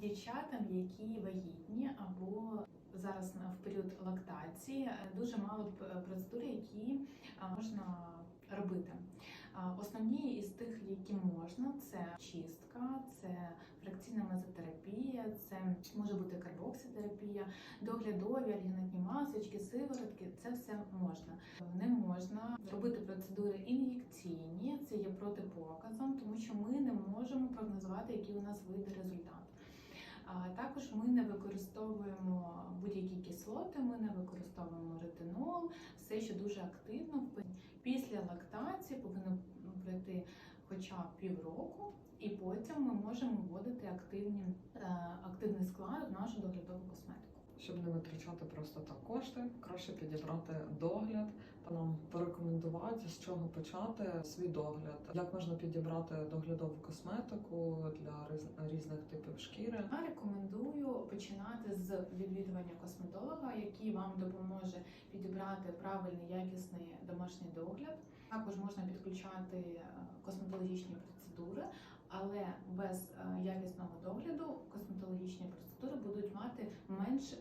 Дівчатам, які вагітні або зараз в період лактації, е, дуже мало п- процедур, які можна робити. Основні із тих, які можна, це чистка, це фракційна мезотерапія, це може бути карбокситерапія, доглядові альгінатні масочки, сиворотки. Це все можна. Не можна робити процедури ін'єкційні, це є протипоказом, тому що ми не можемо прогнозувати, який у нас вийде результат. Також ми не використовуємо будь-які кислоти, ми не використовуємо ретинол, все ще дуже активно. Після лактації повинно пройти хоча б півроку, і потім ми можемо вводити активні, е, активний склад в нашу доглядову косметику. Щоб не витрачати просто так кошти, краще підібрати догляд та нам порекомендувати, з чого почати свій догляд, як можна підібрати доглядову косметику для різ- різних типів шкіри. Я рекомендую починати з відвідування косметолога, який вам допоможе підібрати правильний якісний домашній догляд. Також можна підключати е, косметологічні процедури, але без е, якісного догляду косметологічні процедури будуть мати менш.